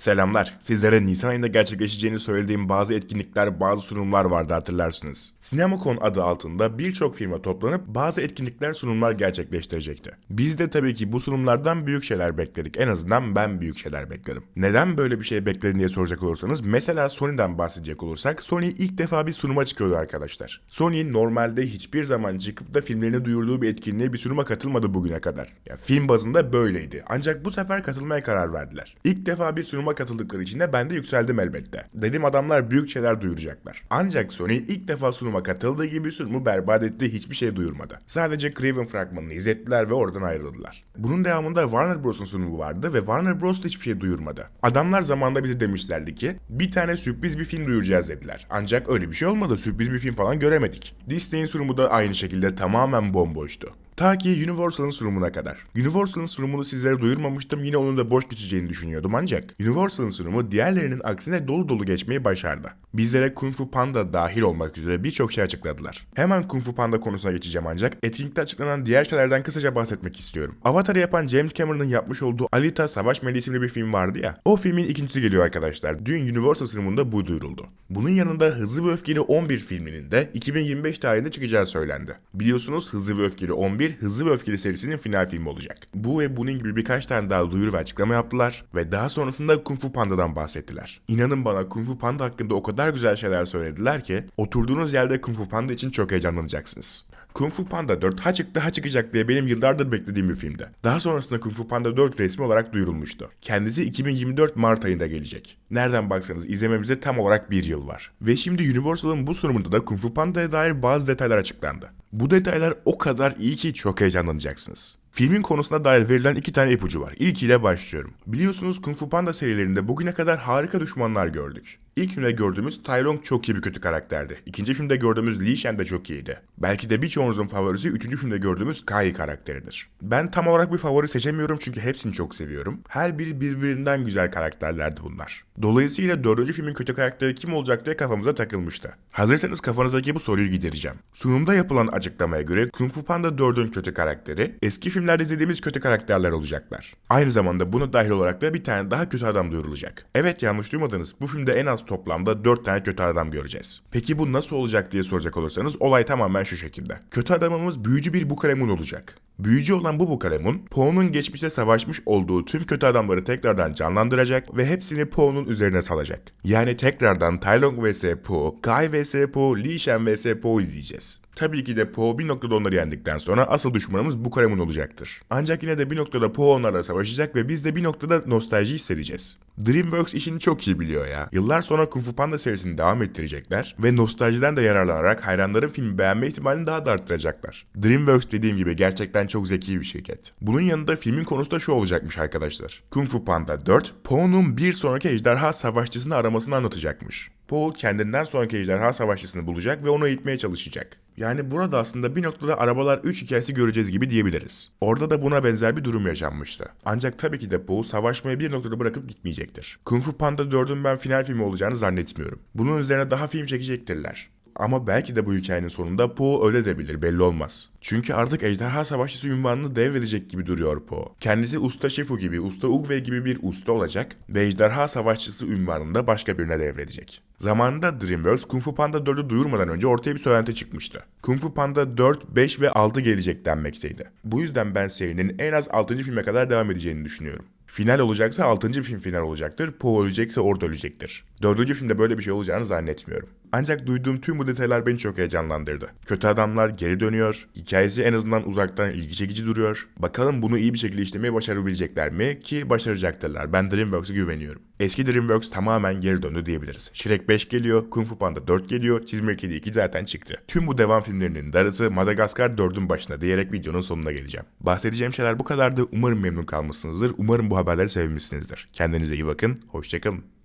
Selamlar. Sizlere Nisan ayında gerçekleşeceğini söylediğim bazı etkinlikler, bazı sunumlar vardı hatırlarsınız. Sinemacon adı altında birçok firma toplanıp bazı etkinlikler, sunumlar gerçekleştirecekti. Biz de tabii ki bu sunumlardan büyük şeyler bekledik. En azından ben büyük şeyler bekledim. Neden böyle bir şey bekledin diye soracak olursanız mesela Sony'den bahsedecek olursak Sony ilk defa bir sunuma çıkıyordu arkadaşlar. Sony normalde hiçbir zaman çıkıp da filmlerini duyurduğu bir etkinliğe bir sunuma katılmadı bugüne kadar. Ya film bazında böyleydi. Ancak bu sefer katılmaya karar verdiler. İlk defa bir sunuma katıldıkları için de ben de yükseldim elbette. Dedim adamlar büyük şeyler duyuracaklar. Ancak Sony ilk defa sunuma katıldığı gibi sunumu berbat etti hiçbir şey duyurmadı. Sadece Craven fragmanını izlettiler ve oradan ayrıldılar. Bunun devamında Warner Bros'un sunumu vardı ve Warner Bros da hiçbir şey duyurmadı. Adamlar zamanında bize demişlerdi ki bir tane sürpriz bir film duyuracağız dediler. Ancak öyle bir şey olmadı. Sürpriz bir film falan göremedik. Disney'in sunumu da aynı şekilde tamamen bomboştu. Ta ki Universal'ın sunumuna kadar. Universal'ın sunumunu sizlere duyurmamıştım yine onun da boş geçeceğini düşünüyordum ancak Universal'ın sunumu diğerlerinin aksine dolu dolu geçmeyi başardı. Bizlere Kung Fu Panda dahil olmak üzere birçok şey açıkladılar. Hemen Kung Fu Panda konusuna geçeceğim ancak etkinlikte açıklanan diğer şeylerden kısaca bahsetmek istiyorum. Avatar'ı yapan James Cameron'ın yapmış olduğu Alita Savaş Meleği isimli bir film vardı ya. O filmin ikincisi geliyor arkadaşlar. Dün Universal sunumunda bu duyuruldu. Bunun yanında Hızlı ve Öfkeli 11 filminin de 2025 tarihinde çıkacağı söylendi. Biliyorsunuz Hızlı ve Öfkeli 11 Hızlı ve Öfkeli serisinin final filmi olacak. Bu ve bunun gibi birkaç tane daha duyuru ve açıklama yaptılar ve daha sonrasında Kung Fu Panda'dan bahsettiler. İnanın bana Kung Fu Panda hakkında o kadar güzel şeyler söylediler ki oturduğunuz yerde Kung Fu Panda için çok heyecanlanacaksınız. Kung Fu Panda 4 ha çıktı ha çıkacak diye benim yıllardır beklediğim bir filmdi. Daha sonrasında Kung Fu Panda 4 resmi olarak duyurulmuştu. Kendisi 2024 Mart ayında gelecek. Nereden baksanız izlememize tam olarak bir yıl var. Ve şimdi Universal'ın bu sunumunda da Kung Fu Panda'ya dair bazı detaylar açıklandı. Bu detaylar o kadar iyi ki çok heyecanlanacaksınız. Filmin konusuna dair verilen iki tane ipucu var. İlkiyle başlıyorum. Biliyorsunuz Kung Fu Panda serilerinde bugüne kadar harika düşmanlar gördük. İlk filmde gördüğümüz Tai Lung çok iyi bir kötü karakterdi. İkinci filmde gördüğümüz Li Shen de çok iyiydi. Belki de birçoğunuzun favorisi üçüncü filmde gördüğümüz Kai karakteridir. Ben tam olarak bir favori seçemiyorum çünkü hepsini çok seviyorum. Her biri birbirinden güzel karakterlerdi bunlar. Dolayısıyla dördüncü filmin kötü karakteri kim olacak diye kafamıza takılmıştı. Hazırsanız kafanızdaki bu soruyu gidereceğim. Sunumda yapılan açıklamaya göre Kung Fu Panda 4'ün kötü karakteri eski filmlerde izlediğimiz kötü karakterler olacaklar. Aynı zamanda buna dahil olarak da bir tane daha kötü adam duyurulacak. Evet yanlış duymadınız. Bu filmde en az toplamda 4 tane kötü adam göreceğiz. Peki bu nasıl olacak diye soracak olursanız olay tamamen şu şekilde. Kötü adamımız büyücü bir Bukalemun olacak. Büyücü olan bu Bukalemun, Po'nun geçmişte savaşmış olduğu tüm kötü adamları tekrardan canlandıracak ve hepsini Po'nun üzerine salacak. Yani tekrardan Tai Lung vs Po, Kai vs Po, Li Shen vs Po izleyeceğiz. Tabii ki de Po bir noktada onları yendikten sonra asıl düşmanımız bu Kalemun olacaktır. Ancak yine de bir noktada Po onlarla savaşacak ve biz de bir noktada nostalji hissedeceğiz. DreamWorks işini çok iyi biliyor ya. Yıllar sonra Kung Fu Panda serisini devam ettirecekler ve nostaljiden de yararlanarak hayranların filmi beğenme ihtimalini daha da arttıracaklar. DreamWorks dediğim gibi gerçekten çok zeki bir şirket. Bunun yanında filmin konusu da şu olacakmış arkadaşlar. Kung Fu Panda 4, Po'nun bir sonraki ejderha savaşçısını aramasını anlatacakmış. Po kendinden sonraki ejderha savaşçısını bulacak ve onu eğitmeye çalışacak. Yani burada aslında bir noktada arabalar 3 hikayesi göreceğiz gibi diyebiliriz. Orada da buna benzer bir durum yaşanmıştı. Ancak tabii ki de Po savaşmayı bir noktada bırakıp gitmeyecektir. Kung Fu Panda 4'ün ben final filmi olacağını zannetmiyorum. Bunun üzerine daha film çekecektirler. Ama belki de bu hikayenin sonunda Po öyle de bilir belli olmaz. Çünkü artık Ejderha Savaşçısı ünvanını devredecek gibi duruyor Po. Kendisi Usta Shifu gibi, Usta Ugwe gibi bir usta olacak ve Ejderha Savaşçısı ünvanını da başka birine devredecek. Zamanında DreamWorks Kung Fu Panda 4'ü duyurmadan önce ortaya bir söylenti çıkmıştı. Kung Fu Panda 4, 5 ve 6 gelecek denmekteydi. Bu yüzden ben serinin en az 6. filme kadar devam edeceğini düşünüyorum. Final olacaksa 6. film final olacaktır. Po ölecekse orada ölecektir. 4. filmde böyle bir şey olacağını zannetmiyorum. Ancak duyduğum tüm bu detaylar beni çok heyecanlandırdı. Kötü adamlar geri dönüyor. Hikayesi en azından uzaktan ilgi çekici duruyor. Bakalım bunu iyi bir şekilde işlemeyi başarabilecekler mi? Ki başaracaktırlar. Ben DreamWorks'a güveniyorum. Eski DreamWorks tamamen geri döndü diyebiliriz. Shrek 5 geliyor, Kung Fu Panda 4 geliyor, Çizme Kedi 2 zaten çıktı. Tüm bu devam filmlerinin darısı Madagaskar 4'ün başına diyerek videonun sonuna geleceğim. Bahsedeceğim şeyler bu kadardı. Umarım memnun kalmışsınızdır. Umarım bu haberleri sevmişsinizdir. Kendinize iyi bakın. Hoşçakalın.